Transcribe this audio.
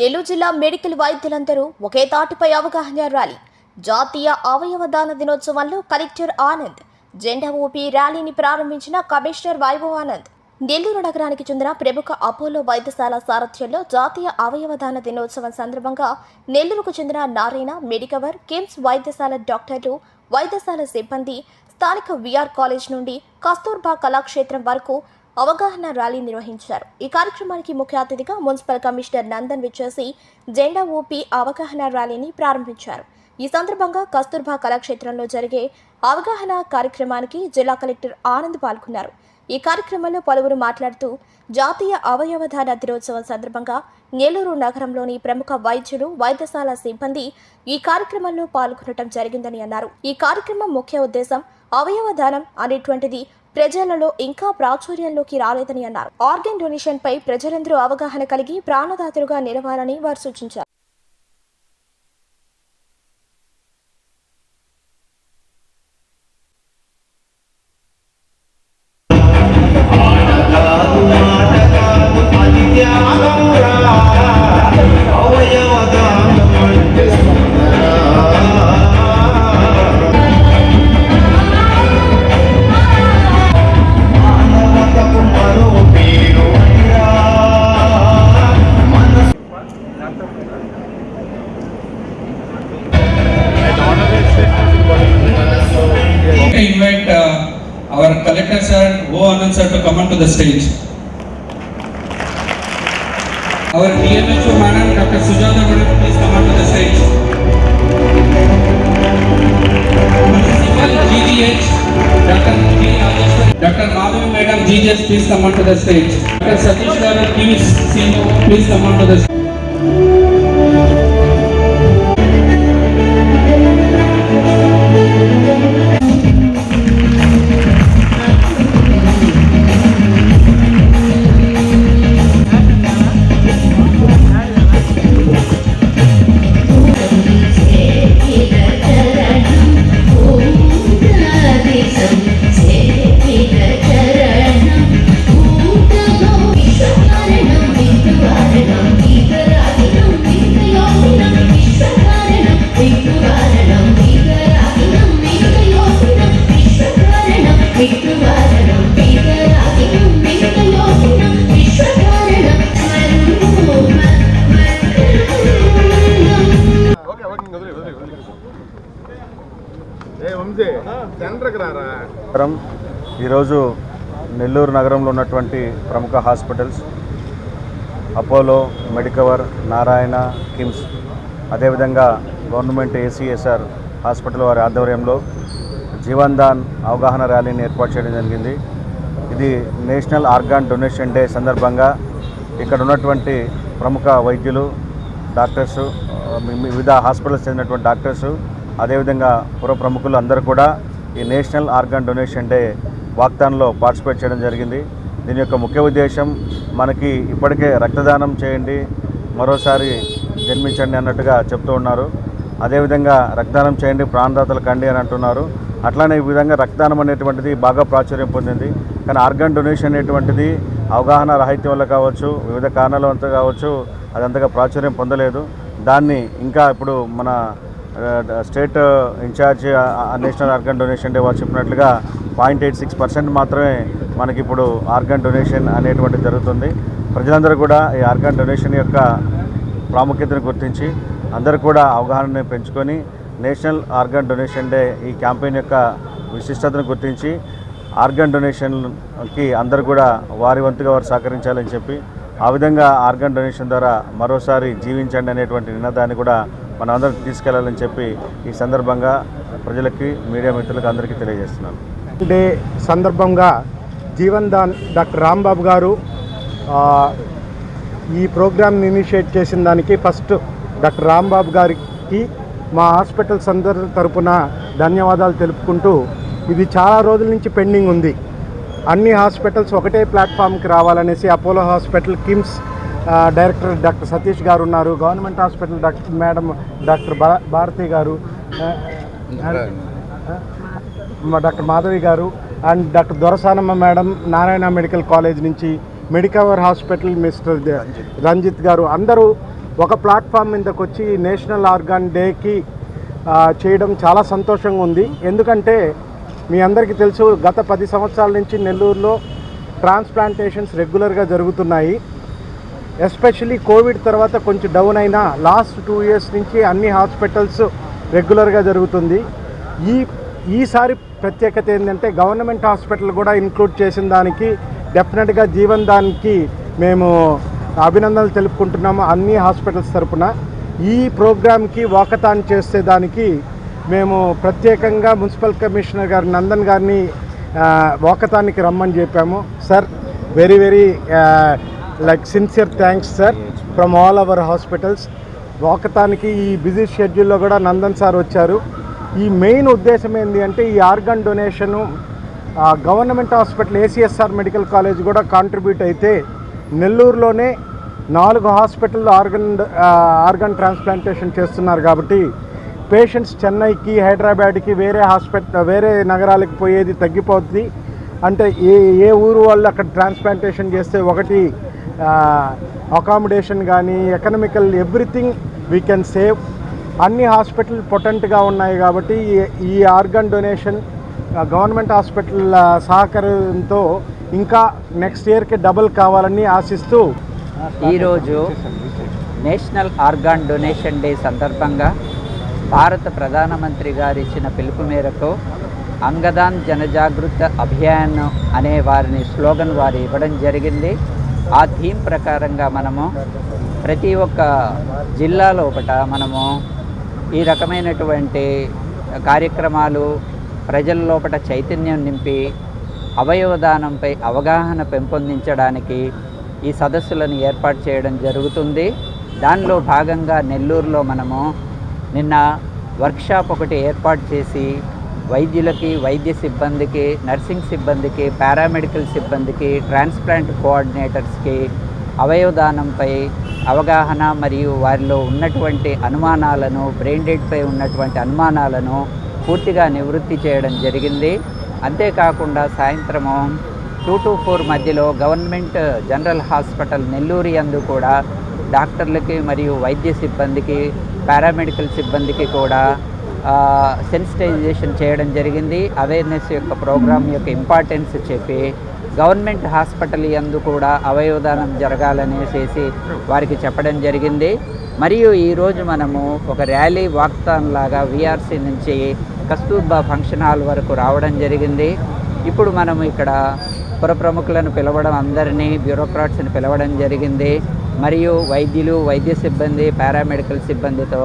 నెల్లూరు జిల్లా మెడికల్ వైద్యులందరూ ఒకే తాటిపై అవగాహన ర్యాలీ. జాతీయ అవయవ దాన దినోత్సవంలో కలెక్టర్ ఆనంద్ జెండా ఊపి ర్యాలీని ప్రారంభించిన కమిషనర్ వైభవ్ ఆనంద్. నెల్లూరు నగరానికి చెందిన ప్రముఖ అపోలో వైద్యశాల సారథ్యంలో జాతీయ అవయవ దాన దినోత్సవం సందర్భంగా నెల్లూరుకు చెందిన నారాయణ మెడికవర్ కిమ్స్ వైద్యశాల డాక్టర్లు వైద్యశాల సిబ్బంది స్థానిక విఆర్ కాలేజ్ నుండి కస్తూర్బా కళాక్షేత్రం వరకు అవగాహన ర్యాలీ నిర్వహించారు. ఈ కార్యక్రమానికి ముఖ్య అతిథిగా మున్సిపల్ కమిషనర్ నందన్ విచ్చేసి జెండా ఊపి అవగాహన ర్యాలీని ప్రారంభించారు. ఈ సందర్భంగా కస్తూర్బా కళాక్షేత్రంలో జరిగే అవగాహన కార్యక్రమానికి జిల్లా కలెక్టర్ ఆనంద్ పాల్గొన్నారు. ఈ కార్యక్రమంలో పలువురు మాట్లాడుతూ జాతీయ అవయవదాన దినోత్సవం సందర్భంగా నెల్లూరు నగరంలోని ప్రముఖ వైద్యులు వైద్యశాల సిబ్బంది ఈ కార్యక్రమంలో పాల్గొనడం జరిగిందని అన్నారు. ఈ కార్యక్రమం ముఖ్య ఉద్దేశం అవయవదానం అనేటువంటిది ప్రజలలో ఇంకా ప్రాచుర్యంలోకి రాలేదని అన్నారు. ఆర్గన్ డొనేషన్ పై ప్రజలందరూ అవగాహన కలిగి ప్రాణదాతలుగా నిలవాలని వారు సూచించారు. Our DMHO madam, Dr. Sujata madam, please come onto the stage. Municipal GDH Dr. Dr. Madhavi madam, GGH, please come onto the stage. Dr. Satish garu, please come onto the stage. నగరం ఈరోజు నెల్లూరు నగరంలో ఉన్నటువంటి ప్రముఖ hospitals Apollo Medicover Narayana KIMS అదేవిధంగా government ACSR hospital వారి ఆధ్వర్యంలో జీవన్ దాన్ అవగాహన ర్యాలీని ఏర్పాటు చేయడం జరిగింది. ఇది నేషనల్ ఆర్గాన్ డొనేషన్ డే సందర్భంగా ఇక్కడ ఉన్నటువంటి ప్రముఖ వైద్యులు డాక్టర్సు వివిధ హాస్పిటల్స్ చెందినటువంటి డాక్టర్సు అదేవిధంగా పుర ప్రముఖులు అందరూ కూడా ఈ నేషనల్ ఆర్గాన్ డొనేషన్ డే వాగ్దానంలో పార్టిసిపేట్ చేయడం జరిగింది. దీని యొక్క ముఖ్య ఉద్దేశం మనకి ఇప్పటికే రక్తదానం చేయండి మరోసారి జన్మించండి అన్నట్టుగా చెప్తూ ఉన్నారు. అదేవిధంగా రక్తదానం చేయండి ప్రాణదాతలు కండి అని అంటున్నారు. అట్లానే ఈ విధంగా రక్తదానం అనేటువంటిది బాగా ప్రాచుర్యం పొందింది. కానీ ఆర్గాన్ డొనేషన్ అనేటువంటిది అవగాహన రాహిత్యం వల్ల కావచ్చు వివిధ కారణాల వల్ల కావచ్చు అది అంతగా ప్రాచుర్యం పొందలేదు. దాన్ని ఇంకా ఇప్పుడు మన state in charge national organ donation day వారు చెప్పినట్లుగా పాయింట్ ఎయిట్ సిక్స్ పర్సెంట్ మాత్రమే మనకి ఇప్పుడు ఆర్గన్ డొనేషన్ అనేటువంటిది జరుగుతుంది. ప్రజలందరూ కూడా ఈ ఆర్గన్ డొనేషన్ యొక్క ప్రాముఖ్యతను గుర్తించి అందరూ కూడా అవగాహనని పెంచుకొని నేషనల్ ఆర్గన్ డొనేషన్ డే ఈ క్యాంపెయిన్ యొక్క విశిష్టతను గుర్తించి ఆర్గన్ డొనేషన్కి అందరూ కూడా వారి వంతుగా వారు సహకరించాలని చెప్పి ఆ విధంగా ఆర్గన్ డొనేషన్ ద్వారా మరోసారి జీవించండి అనేటువంటి నినాదాన్ని కూడా మనందరం తీసుకెళ్ళాలని చెప్పి ఈ సందర్భంగా ప్రజలకి మీడియా మిత్రులకు అందరికీ తెలియజేస్తున్నాను. డే సందర్భంగా జీవన్ దాన్ డాక్టర్ రాంబాబు గారు ఈ ప్రోగ్రామ్ని ఇనిషియేట్ చేసిన దానికి ఫస్ట్ డాక్టర్ రాంబాబు గారికి మా హాస్పిటల్స్ అందరి తరపున ధన్యవాదాలు తెలుపుకుంటూ ఇది చాలా రోజుల నుంచి పెండింగ్ ఉంది. అన్ని హాస్పిటల్స్ ఒకటే ప్లాట్ఫామ్కి రావాలనేసి Apollo hospital KIMS director doctor Satish గారు ఉన్నారు government hospital doctor madam doctor Bharati గారు డాక్టర్ మాధవి గారు and doctor Dorasanamma madam Narayana medical college నుంచి మెడికవర్ హాస్పిటల్ మిస్టర్ రంజిత్ గారు అందరూ ఒక ప్లాట్ఫామ్ మీదకి వచ్చి నేషనల్ ఆర్గాన్ డేకి చేయడం చాలా సంతోషంగా ఉంది. ఎందుకంటే మీ అందరికీ తెలుసు గత పది సంవత్సరాల నుంచి నెల్లూరులో ట్రాన్స్ప్లాంటేషన్స్ రెగ్యులర్గా జరుగుతున్నాయి. ఎస్పెషలీ కోవిడ్ తర్వాత కొంచెం డౌన్ అయినా లాస్ట్ టూ ఇయర్స్ నుంచి అన్ని హాస్పిటల్స్ రెగ్యులర్గా జరుగుతుంది. ఈ ఈసారి ప్రత్యేకత ఏంటంటే గవర్నమెంట్ హాస్పిటల్ కూడా ఇంక్లూడ్ చేసిన దానికి డెఫినెట్గా జీవన్ దానికి మేము అభినందనలు తెలుపుకుంటున్నాము అన్ని హాస్పిటల్స్ తరఫున ఈ ప్రోగ్రామ్కి వాకథాన్ చేసే దానికి మేము ప్రత్యేకంగా మున్సిపల్ కమిషనర్ గారు నందన్ గారిని వాకతానికి రమ్మని చెప్పాము. Sir very very like sincere thanks sir from all our hospitals వాకతానికి ఈ బిజీ షెడ్యూల్లో కూడా నందన్ సార్ వచ్చారు. ఈ మెయిన్ ఉద్దేశం ఏంటి అంటే ఈ organ donation government hospital ACSR medical college కూడా కాంట్రిబ్యూట్ అయితే నెల్లూరులోనే నాలుగు హాస్పిటల్లో ఆర్గన్ ఆర్గన్ ట్రాన్స్ప్లాంటేషన్ చేస్తున్నారు కాబట్టి పేషెంట్స్ చెన్నైకి హైదరాబాద్కి వేరే హాస్పిటల్ వేరే నగరాలకు పోయేది తగ్గిపోతుంది అంటే ఏ ఏ ఊరు వాళ్ళు అక్కడ ట్రాన్స్ప్లాంటేషన్ చేస్తే ఒకటి అకామిడేషన్ కానీ economical everything we can save అన్ని హాస్పిటల్ పొటెంట్గా ఉన్నాయి కాబట్టి ఈ- ఈ ఆర్గన్ డొనేషన్ గవర్నమెంట్ హాస్పిటల్ సహకారంతో ఇంకా నెక్స్ట్ ఇయర్కి డబుల్ కావాలని ఆశిస్తూ ఈరోజు నేషనల్ ఆర్గాన్ డొనేషన్ డే సందర్భంగా భారత ప్రధానమంత్రి గారు ఇచ్చిన పిలుపు మేరకు అంగదాన్ జనజాగృత అభియాన్ అనే వారిని స్లోగన్ వారు ఇవ్వడం జరిగింది. ఆ థీమ్ ప్రకారంగా మనము ప్రతి ఒక్క జిల్లాలోపట మనము ఈ రకమైనటువంటి కార్యక్రమాలు ప్రజల్లోపట చైతన్యం నింపి అవయవదానంపై అవగాహన పెంపొందించడానికి ఈ సదస్సులను ఏర్పాటు చేయడం జరుగుతుంది. దానిలో భాగంగా నెల్లూరులో మనము నిన్న వర్క్షాప్ ఒకటి ఏర్పాటు చేసి వైద్యులకి వైద్య సిబ్బందికి నర్సింగ్ సిబ్బందికి పారామెడికల్ సిబ్బందికి ట్రాన్స్ప్లాంట్ కోఆర్డినేటర్స్కి అవయవదానంపై అవగాహన మరియు వారిలో ఉన్నటువంటి అనుమానాలను బ్రెయిన్ డెడ్పై ఉన్నటువంటి అనుమానాలను పూర్తిగా నివృత్తి చేయడం జరిగింది. అంతేకాకుండా సాయంత్రము టూ టు ఫోర్ మధ్యలో గవర్నమెంట్ జనరల్ హాస్పిటల్ నెల్లూరు యందు కూడా డాక్టర్లకి మరియు వైద్య సిబ్బందికి పారామెడికల్ సిబ్బందికి కూడా సెన్సిటైజేషన్ చేయడం జరిగింది. అవేర్నెస్ యొక్క ప్రోగ్రామ్ యొక్క ఇంపార్టెన్స్ చెప్పి గవర్నమెంట్ హాస్పిటల్ యందు కూడా అవయవదానం జరగాలనేసేసి వారికి చెప్పడం జరిగింది. మరియు ఈరోజు మనము ఒక ర్యాలీ వాక్తాన్ లాగా వీఆర్సీ నుంచి కస్తూర్బా ఫంక్షన్ హాల్ వరకు రావడం జరిగింది. ఇప్పుడు మనము ఇక్కడ పుర ప్రముఖులను పిలవడం అందరినీ బ్యూరోక్రాట్స్ని పిలవడం జరిగింది. మరియు వైద్యులు వైద్య సిబ్బంది పారామెడికల్ సిబ్బందితో